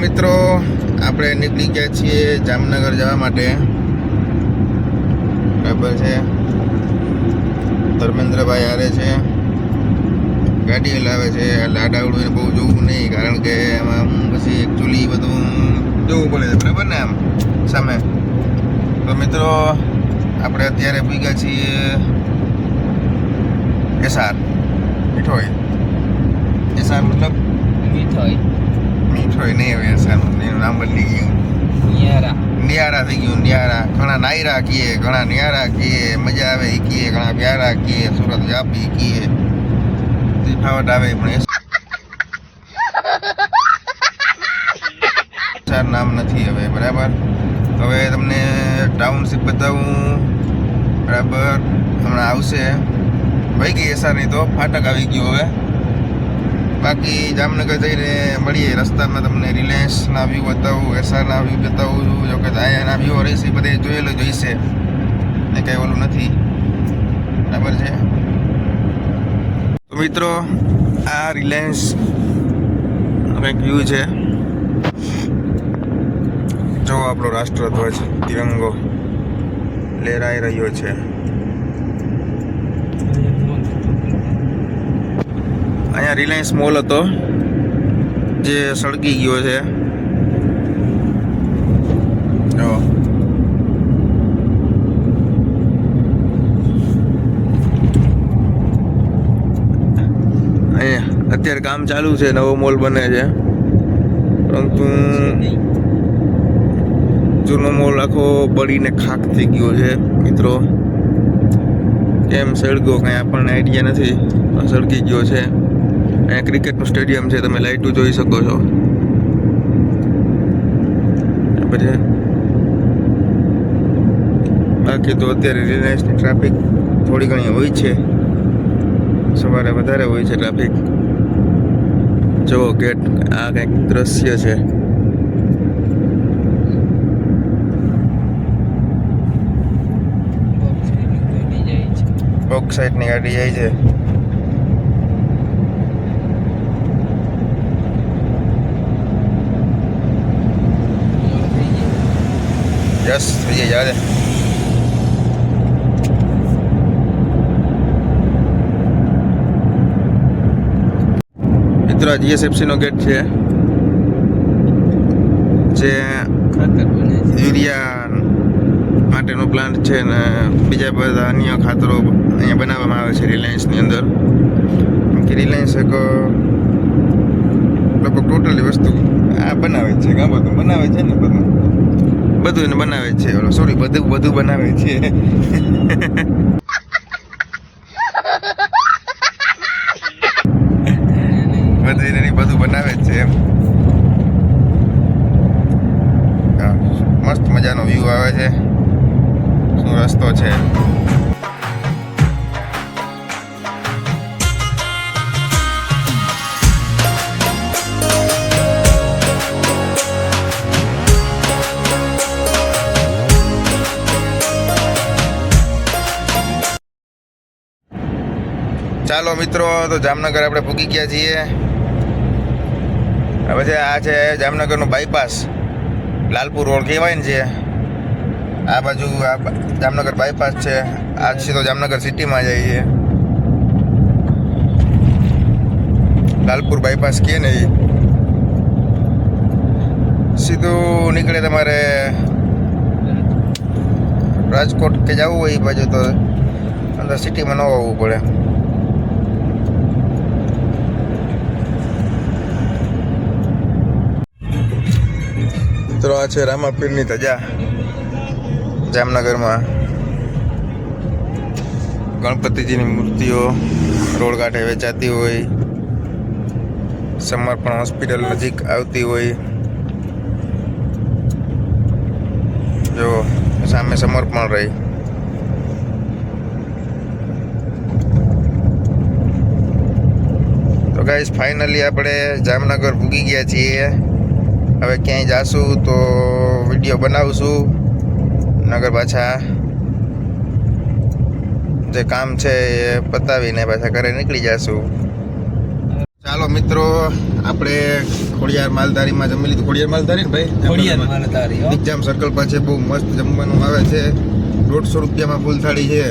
મિત્રો, આપણે નીકળી ગયા છીએ જામનગર જવા માટે. બરાબર છે. ધર્મેન્દ્રભાઈ હારે છે. ગાડી હલાવે છે. લાડાવડું બહુ જોવું નહીં, કારણ કે એમાં પછી એકચ્યુઅલી બધું જોવું પડે છે. બરાબર ને આમ? સામે. તો મિત્રો, આપણે અત્યારે ભૂગ્યા છીએ એસાર મીઠોઈ. એસાર મતલબ? મીઠાઈ. મીઠોઈ નહીં હવે સારું એનું નામ બદલી ગયું. નિયારા. નિયારા થઈ ગયું નિયારા. ઘણા નાયરા કીએ ઘણા નિયારા કીએ મજા આવે એ કીએ ઘણા પ્યારા કીએ સુરત વ્યાપી કીએ. તફાવત આવે પણ ચાર નામ નથી હવે બરાબર? હવે તમને ટાઉનશીપ બતાવું. બરાબર? હમણાં આવશે. વહી ગઈ એસઆર નહીં તો ફાટક આવી ગયું હવે. બાકી જામનગર જઈને મળીએ, રસ્તામાં તમને રિલાયન્સના વ્યૂ બતાવું એસઆરના વ્યૂ બતાવું, જો કે અહીંયાના વ્યૂ રહેશે બધે જોયેલો જોઈશે ને કંઈ ઓલું નથી. બરાબર છે? મિત્રો, આ રિલાયન્સ કંઈક વ્યૂ છે. જો આપણો રાષ્ટ્રધ્વજ, તિરંગો લહેરાઈ રહ્યો છે. અહીંયા રિલાયન્સ મોલ હતો, જે સળગી ગયો છે. અત્યારે કામ ચાલુ છે, નવો મોલ બને છે. પરંતુ જૂનો મોલ આખો બળીને ખાક થઈ ગયો છે, મિત્રો. કેમ સળગ્યો કાંઈ આપણને આઈડિયા નથી સળગી ગયો છે. અહીંયા ક્રિકેટનું સ્ટેડિયમ છે તમે લાઇટો જોઈ શકો છો. પછી બાકી તો અત્યારે રિલાયન્સની ટ્રાફિક થોડી ઘણી હોય છે. સવારે વધારે હોય છે ટ્રાફિક જુઓ ગેટ આ કંઈક દ્રશ્ય છે. બોક્સ ગાડી જાય છે. યસ થઈ મિત્રો, આ જીએસએફસીનો ગેટ છે. જે યુરિયા માટેનો પ્લાન્ટ છે ને બીજા બધા અન્ય ખાતરો અહીંયા બનાવવામાં આવે છે રિલાયન્સની અંદર. કે રિલાયન્સ એક, લગભગ ટોટલી વસ્તુ આ બનાવે છે ઘણા બધું બનાવે છે ને બધું. બધું બનાવે છે. સોરી બધું બધું બનાવે છે. ચાલો મિત્રો, તો જામનગર આપણે પૂગી ગયા છીએ. હવે છે આ છે જામનગરનું બાયપાસ લાલપુર રોડ કહેવાય ને છે આ બાજુ આ જામનગર બાયપાસ છે. આ સીધો જામનગર સિટીમાં છે લાલપુર બાયપાસ કહે ને સીધું નીકળે તમારે રાજકોટ કે જવું હોય એ બાજુ તો અંદર સિટીમાં ન આવવું પડે. છે રામાપીરની ધજા જામનગરમાં. ગણપતિજીની મૂર્તિઓ રોડ કાંઠે વેચાતી હોય, સમર્પણ હોસ્પિટલ નજીક આવતી હોય. જો સામે સમર્પણ રહી. તો ગાઈસ ફાઇનલી આપણે જામનગર ભૂગી ગયા છીએ. હવે ક્યાંય જાશું તો વીડિયો બનાવશું. નગર પાછા જે કામ છે એ પતાવીને પાછા ઘરે નીકળી જશું. ચાલો મિત્રો આપણે ખોડિયાર માલધારીમાં જમી લીધું. ખોડિયાર માલધારી ને ભાઈ? ખોડિયાર માલધારી એક્ઝામ સર્કલ પાસે બહુ મસ્ત જમવાનું આવે છે. દોઢસો રૂપિયામાં ફૂલ થાળી છે.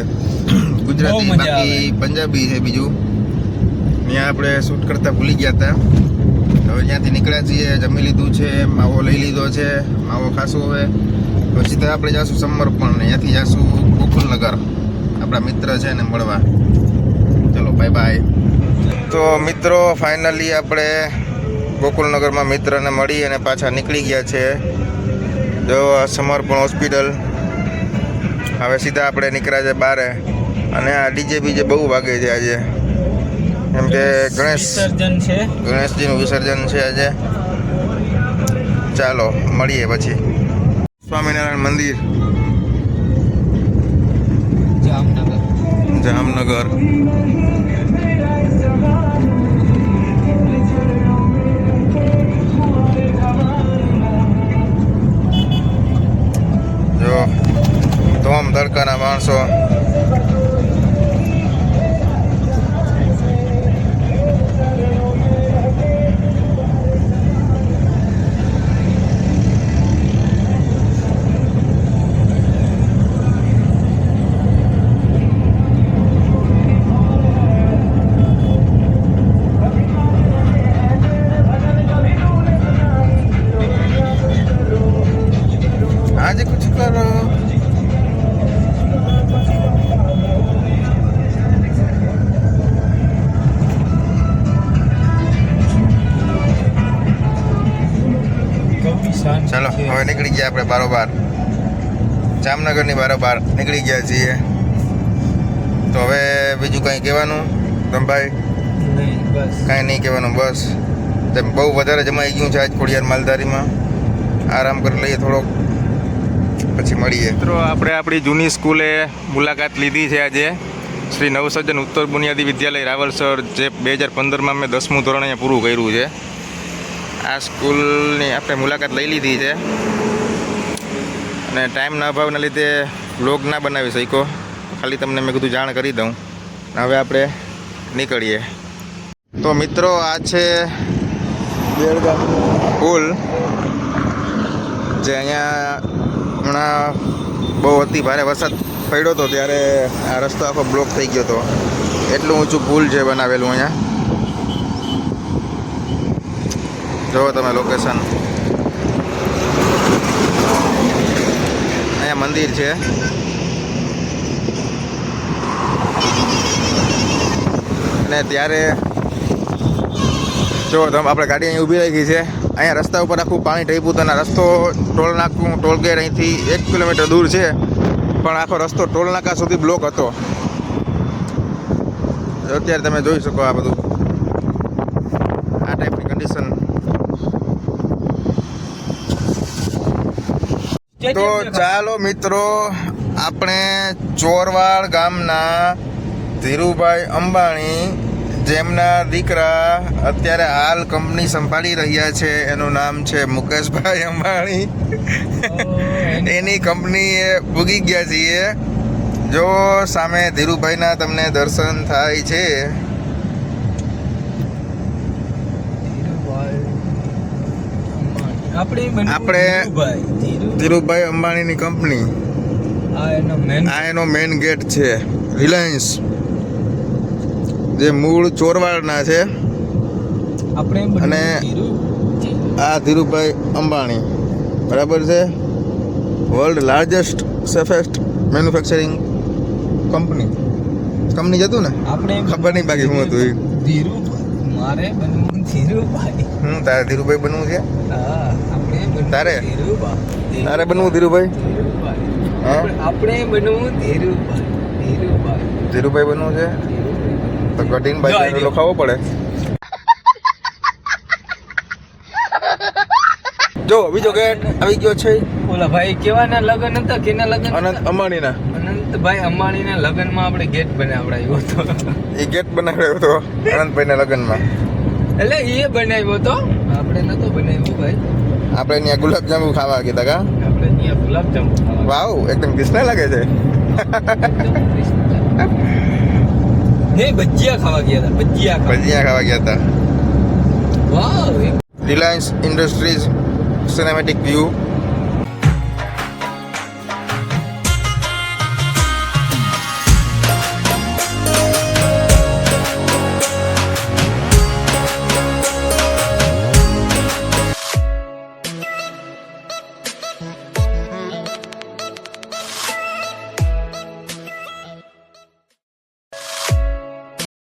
ગુજરાતી બાકી પંજાબી છે બીજું. ત્યાં આપણે શૂટ કરતા ભૂલી ગયા હતા. હવે ત્યાંથી નીકળ્યા છીએ, જમી લીધું છે, માવો લઈ લીધો છે, માવો ખાશું હવે. પછી સીધા આપણે જાશું સમર્પણ ને ત્યાંથી જાશું ગોકુલનગર. આપણા મિત્ર છે ને મળવા. ચલો બાય બાય તો મિત્રો ફાઇનલી આપણે ગોકુલનગરમાં મિત્રને મળી અને પાછા નીકળી ગયા છે. જો સમર્પણ હોસ્પિટલ. હવે સીધા આપણે નીકળ્યા છે બારે. અને આ ડીજે બીજે બહુ વાગે છે આજે. કેમ કે ગણેશ વિસર્જન છે. ગણેશજીનું વિસર્જન છે આજે. ચાલો મળીએ પછી. સ્વામિનારાયણ મંદિર. જામનગર. જામનગર. જો ધોમ તડકાના માણસો નીકળી ગયા આપણે બારોબાર. જામનગરની બારોબાર નીકળી ગયા છીએ. તો હવે બીજું કંઈ કહેવાનું? તમભાઈ કાંઈ નહીં કહેવાનું બસ. તેમ બહુ વધારે જમાઈ ગયું છે આજ ખોડિયાર માલધારીમાં. આરામ કરી લઈએ થોડોક. પછી મળીએ. મિત્રો આપણે આપણી જૂની સ્કૂલે મુલાકાત લીધી છે આજે. શ્રી નવસર્જન ઉત્તર બુનિયાદી વિદ્યાલય રાવલસર જે બે હજાર પંદરમાં મેં દસમું ધોરણ અહીંયા પૂરું કર્યું છે. આ સ્કૂલની આપણે મુલાકાત લઈ લીધી છે. અને ટાઈમના અભાવના લીધે વ્લોગ ના બનાવી શક્યો. ખાલી તમને મેં કીધું જાણ કરી દઉં. હવે આપણે નીકળીએ. તો મિત્રો આ છે પુલ જે અહીંયા હમણાં બહુ અતિ ભારે વરસાદ પડ્યો હતો ત્યારે આ રસ્તો આખો બ્લોક થઈ ગયો હતો. એટલું ઊંચું પુલ છે બનાવેલું અહીંયા. જુઓ તમે લોકેશન અહીંયા મંદિર છે. અને ત્યારે જો તમે આપણે ગાડી અહીં ઊભી રાખી છે. અહીંયા રસ્તા ઉપર આખું પાણી ઢળ્યું તો રસ્તો ટોલ નાકું અહીંથી એક કિલોમીટર દૂર છે. પણ આખો રસ્તો ટોલ નાકા સુધી બ્લોક હતો. અત્યારે તમે જોઈ શકો આ બધું. તો ચાલો મિત્રો આપણે ચોરવાડ ગામના ધીરુભાઈ અંબાણી જેમના દીકરા અત્યારે હાલ કંપની સંભાળી રહ્યા છે એનું નામ છે મુકેશભાઈ અંબાણી. એની કંપનીએ ભૂગી ગયા છીએ. જો સામે ધીરુભાઈના તમને દર્શન થાય છે આપણે ધીરુભાઈ. અંબાણીની કંપની. આ એનો મેન ગેટ છે રિલાયન્સ જે મૂળ ચોરવાડના છે. આપણે અને- આ ધીરુભાઈ અંબાણી. બરાબર છે? World largest safest manufacturing company company જતું ને? આપણે ખબર નહીં બાકી શું હતું એ. મારે બનવું ધીરુભાઈ. હું તારે ધીરુભાઈ બનવું છે? તારે? ધીરુભાઈ. તારે બનવું ધીરુભાઈ? આપણે- બનવું ધીરુભાઈ. ધીરુભાઈ. ધીરુભાઈ બનવું છે? તો કઠિન ભાઈ લખાવો પડે. જો બીજો ગેટ આવી ગયો છે? ઓલા ભાઈ કેવાના લગન હતા કેના લગન અનંત હતા? અનંતભાઈ અંબાણીના લગનમાં આપણે ગેટ બનાવડાયો હતો. એ ગેટ બનાવ્યો હતો અનંતભાઈના લગ્નમાં. એટલે એ બનાવ્યો હતો? આપણે નતો બનાવ્યો ભાઈ. આપણે ત્યાં ગુલાબજાંબુ ખાવા કીધા કા? આપણે ત્યાં ગુલાબજાંબુ ખાવા વાવ એકદમ કૃષ્ણ લાગે છે. નહીં ભજીયા ખાવા ગયા હતા ભજીયા ભજીયા ખાવા ગયા હતા વાવ રિલાયન્સ ઇન્ડસ્ટ્રીઝ સિનેમેટિક વ્યૂ.